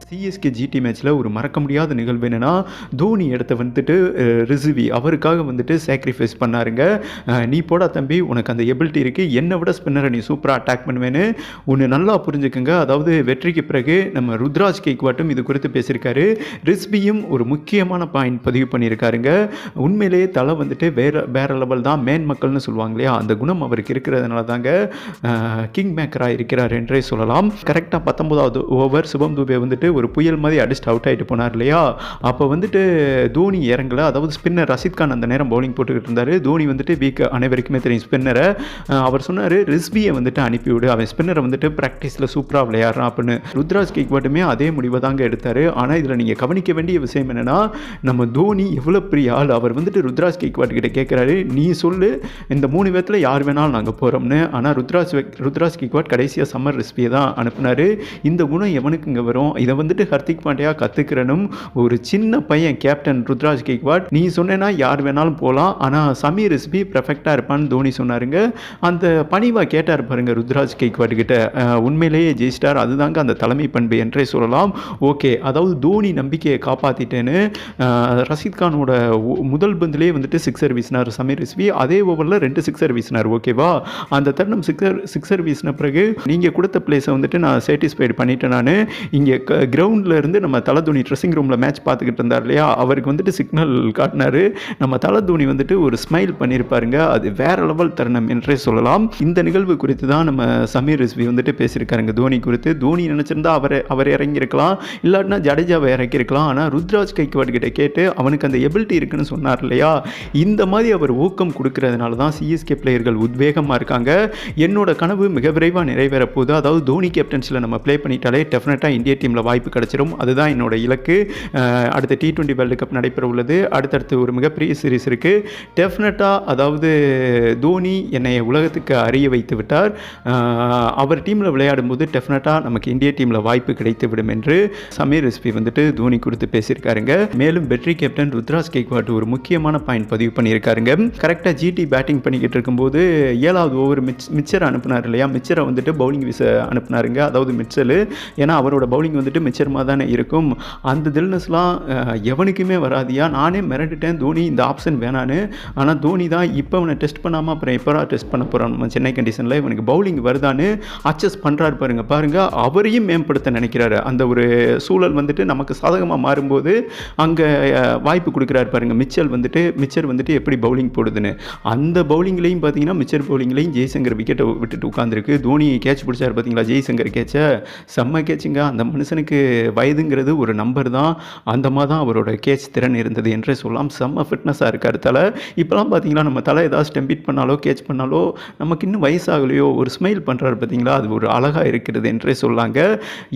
CSK GT மேட்ச்சில் ஒரு மறக்க முடியாத நிகழ்வு என்னென்னா தோனி இடத்த வந்துட்டு அஹ், ரிசுவி அவருக்காக வந்துட்டு சாக்ரிஃபைஸ் பண்ணாருங்க. நீ போடா தம்பி உனக்கு அந்த எபிலிட்டி இருக்குது என்னை விட ஸ்பின்னரை நீ சூப்பராக அட்டாக் பண்ணுவேன்னு ஒன்று நல்லா புரிஞ்சுக்குங்க. அதாவது வெற்றிக்கு பிறகு நம்ம ருத்ராஜ் கேக்வாட்டும் இது குறித்து பேசியிருக்காரு. ரிஸ்பியும் ஒரு முக்கியமான பாயிண்ட் பதிவு பண்ணியிருக்காருங்க. உண்மையிலேயே தலை வந்துட்டு வேற வேற லெவல் தான் மேன் மக்கள்னு சொல்லுவாங்க இல்லையா? அந்த குணம் அவருக்கு இருக்கிறதுனால தாங்க கிங் மேக்கராக இருக்கிறார் என்றே சொல்லலாம். கரெக்டாக பத்தொன்பதாவது ஓவர் சிவம் துபே வந்துட்டு ஒரு புயல் மாதிரி அடிச்சுட்டு அவுட் ஆகிட்டு போனார் இல்லையா? அப்போ வந்துட்டு தோனி இறங்கல. அதாவது ஸ்பின்னர் ரஷித் கான் அந்த நேரம் பவுலிங் போட்டுக்கிட்டு இருந்தார். தோனி வந்துட்டு வீக் அனைவருக்குமே தெரியும் ஸ்பின்னரை அவர் சொன்னார் ரிஸ்பியை வந்துட்டு அனுப்பிவிடு அவன் ஸ்பின்னரை வந்துட்டு ப்ராக்டிஸில் சூப்பராக விளையாடுறான் அப்படின்னு. ருத்ராஜ் கேக்வாட்டுமே அதே முடிவை தாங்க எடுத்தார். ஆனால் இதில் நீங்கள் கவனிக்க வேண்டிய விஷயம் என்னென்னா நம்ம தோனி எவ்வளோ பெரிய ஆள். அவர் வந்துட்டு ருத்ராஜ் கேக்வாட் கிட்ட கேட்குறாரு நீ சொல்லு இந்த மூணு பேர்த்தில் யார் வேணாலும் நாங்கள் போகிறோம்னு ஆனால் ருத்ராஜ் ருத்ராஜ் கேக்வாட் கடைசியாக சம்மர் ரெசிபியை தான் அனுப்புனாரு. இந்த குணம் எவனுக்கு இங்கே வரும்? இதை வந்துட்டு ஹர்திக் பாண்டியா கற்றுக்கிறனும் ஒரு சின்ன பையன் கேப்டன் ருத்ராஜ் கேக்வாட். நீ சொன்னேன்னா யார் வேணாலும் போகலாம் ஆனால் சமீர் ரெசிபி பெர்ஃபெக்டாக இருப்பான்னு தோனி சொன்னாருங்க. அந்த பணிவாக கேட்டார் பாருங்க ருத்ராஜ் கேக்வாட் கிட்ட. உண்மையிலேயே ஜெயிச்சிட்டார். அதுதாங்க அந்த தலைமை பண்பு என்றே சொல்லலாம். ஓகே அதாவது தோனி நம்பிக்கையை காப்பாற்றிட்டேன்னு ரஷீத் கானோட முதல் பந்திலே வந்துட்டு சிக்ஸர் er வீசினார் சமீர் ரிஸ்வி அதே ஓவரில் ரெண்டு சிக்ஸர் er வீசினார் ஓகேவா அந்த தருணம் சிக்ஸர் சிக்ஸர் er, வீசின பிறகு நீங்கள் கொடுத்த பிளேஸை வந்துட்டு நான் சேட்டிஸ்ஃபைடு பண்ணிட்டேன் நான். இங்கே கிரவுண்டில் இருந்து நம்ம தலை தோனி ட்ரெஸ்ஸிங் ரூமில் மேட்ச் பார்த்துக்கிட்டு இருந்தார் இல்லையா? அவருக்கு வந்துட்டு சிக்னல் காட்டினாரு. நம்ம தலை தோனி வந்துட்டு ஒரு ஸ்மைல் பண்ணியிருப்பாருங்க அது வேற லெவல் தருணம் என்றே சொல்லலாம். இந்த நிகழ்வு குறித்து தான் நம்ம சமீர் ரிஸ்வி வந்துட்டு பேசியிருக்காருங்க. தோனி குறித்து. தோனி நினச்சிருந்தா அவரை அவர் இறங்கியிருக்கலாம். இல்லாட்டினா ஜடேஜாவை இறக்கியிருக்கலாம். ஆனால் ருத்ராஜ் கைக்வாட் கிட்ட கேட்டு அவனுக்கு அந்த எபிலிட்டி இருக்குன்னு சொன்னார் இல்லையா? இந்த மாதிரி அவர் ஊக்கம் கொடுக்கறதுனால தான் சிஎஸ்கே பிளேயர்கள் உத்வேகமாக இருக்காங்க. என்னோட கனவு மிக விரைவாக நிறைவேற போகுது. அதாவது தோனி கேப்டன்ஸில் நம்ம ப்ளே பண்ணிட்டாலே டெஃபினட்டாக இந்திய டீமில் வாய்ப்பு கிடச்சிடும் அதுதான் என்னோட இலக்கு. அடுத்த டி டுவெண்ட்டி வேர்ல்டு கப் நடைபெற உள்ளது. அடுத்தடுத்து ஒரு மிகப்பெரிய சீரிஸ் இருக்குது டெஃபினட்டாக அதாவது தோனி என்னை உலகத்துக்கு அறிய வைத்து விட்டார். அவர் டீமில் விளையாடும்போது டெஃபினட்டாக நமக்கு இந்திய டீமில் வாய்ப்பு கிடைத்து விடும் என்று சமீர் எஸ்பி வந்துட்டு தோனி கொடுத்து பேசியிருக்காருங்க. மேலும் வெற்றி கேப்டன் ருத்ராஜ் கேக்வாட் ஒரு முக்கியமான பாயிண்ட் பதிவு பண்ணியிருக்காருங்க. கரெக்டாக ஜிடி பேட்டிங் பண்ணிக்கிட்டு இருக்கும்போது ஏழாவது ஓவர் மிச் மிச்சர் அனுப்புனார் இல்லையா? மிச்சரை வந்துட்டு பவுலிங் வீச அனுப்புனாருங்க. அதாவது மிச்சல். ஏன்னா அவரோட பவுலிங் வந்துட்டு மிச்சமாக தானே இருக்கும். அந்த தில்னஸ்லாம் எவனுக்குமே வராதியா? நானே மிரண்டுட்டேன் தோனி இந்த ஆப்ஷன் வேணான்னு. ஆனால் தோனி தான் இப்போ அவனை டெஸ்ட் பண்ணாமல் அப்புறம் எப்போ டெஸ்ட் பண்ண போகிறான் நம்ம சென்னை கண்டிஷனில் இவனுக்கு பவுலிங் வருதான்னு அச்சஸ் பண்ணுறாரு பாருங்க. பாருங்க அவரையும் மேம்படுத்த நினைக்கிறாரு. அந்த ஒரு சூழல் வந்துட்டு நமக்கு சாதகமாக மாறும்போது அங்கே வாய்ப்பு கொடுக்குறாரு பாருங்க. மிச்சல் வந்துட்டு மிச்சர் வந்துட்டு எப்படி பவுலிங் போடுதுன்னு. அந்த பவுலிங்லேயும் பார்த்தீங்கன்னா மிச்சர் பவுலிங்லேயும் ஜெய்சங்கர் விக்கெட்டை விட்டுட்டு உட்காந்துருக்கு தோனி கேட்ச் பிடிச்சாரு பார்த்தீங்களா ஜெய்சங்கர் கேட்சை செம்ம கேட்சுங்க அந்த மனுஷனுக்கு வயதுங்கிறது ஒரு நம்பர் தான். அந்த மாதிரி தான் அவரோட கேட்ச் திறன் இருந்தது என்றே சொல்லலாம். செம்ம ஃபிட்னஸாக இருக்கார் தலை. இப்போலாம் பார்த்தீங்கன்னா நம்ம தலை ஏதாவது ஸ்டெம்பிட் பண்ணாலோ கேட்ச் பண்ணாலோ நமக்கு இன்னும் வயசாகலையோ ஒரு ஸ்மைல் பண்ணுறாரு பார்த்தீங்களா? அது ஒரு அழகாக இருக்கிறது என்றே சொல்லாங்க.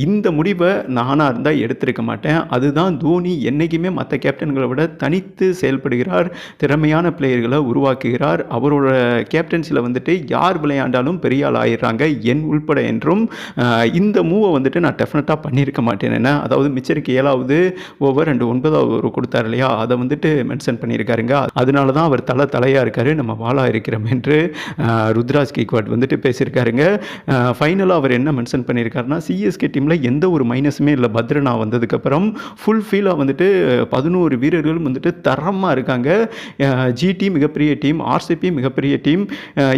இந்த முடிவை நானாக இருந்தால் எடுத்திருக்க மாட்டேன். அதுதான் தோனி என்றைக்குமே மற்ற கேப்டன்களை விட தனித்து செயல்படுகிறார். திறமையான பிளேயர்களை உருவாக்குகிறார். அவரோட கேப்டன்சியில் வந்துட்டு யார் விளையாண்டாலும் பெரிய ஆள் ஆயிடுறாங்க. என் உள்பட என்றும் இந்த மூவை வந்துட்டு நான் டெஃபினட்டாக பண்ணியிருக்க மாட்டேன் என்ன? அதாவது மிச்சருக்கு ஏழாவது ஓவர் ரெண்டு ஒன்பதாவது ஓவர் கொடுத்தார் இல்லையா? அதை வந்துட்டு மென்ஷன் பண்ணியிருக்காருங்க. அதனால தான் அவர் தலை தலையாக இருக்காரு நம்ம வாழா இருக்கிறோம் என்று ருத்ராஜ் கேக்வாட் வந்துட்டு பேசியிருக்காருங்க. ஃபைனலாக அவர் என்ன மென்ஷன் பண்ணியிருக்காருன்னா சிஎஸ்கே டீமில் எந்த ஒரு மைனஸுமே இல்லை. பத்ரனா வந்ததுக்கப்புறம் ஃபுல் ஃபீலாக வந்துட்டு பதினோரு வீரர்களும் வந்துட்டு தரமாக இருக்காங்க. ஜிடி மிகப்பெரிய டீம் ஆர்சிபி மிகப்பெரிய டீம்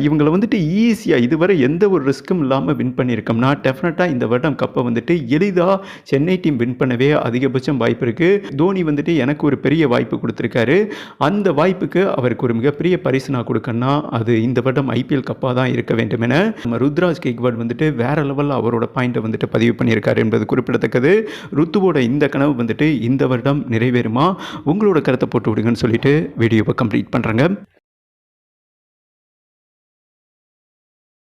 இவங்களை வந்துட்டு ஈஸியாக இதுவரை எந்த ஒரு ரிஸ்க்கும் இல்லாமல் வின் பண்ணியிருக்கோம்னா டெஃபினட்டாக இந்த வருடம் கப்பை வந்துட்டு எளிதாக சென்னை டீம் வின் பண்ணவே அதிகபட்சம் வாய்ப்பு இருக்குது தோனி வந்துட்டு எனக்கு ஒரு பெரிய வாய்ப்பு கொடுத்துருக்காரு. அந்த வாய்ப்புக்கு அவருக்கு ஒரு மிகப்பெரிய பரிசு நான் கொடுக்கணும்னா அது இந்த வருடம் ஐபிஎல் கப்பாக தான் இருக்க வேண்டும் என நம்ம ருத்ராஜ் கேக்வாட் வந்துட்டு வேற லெவலில் அவரோட பாயிண்ட்டை வந்துட்டு பதிவு பண்ணியிருக்காரு என்பது குறிப்பிடத்தக்கது. ருத்துவோட இந்த கனவு வந்துட்டு இந்த வருடம் நிறைவேறுமா? உங்களோட கருத்தை போட்டு விடுங்கன்னு சொல்லிட்டு வீடியோவை கம்ப்ளீட் பண்ணுறேங்க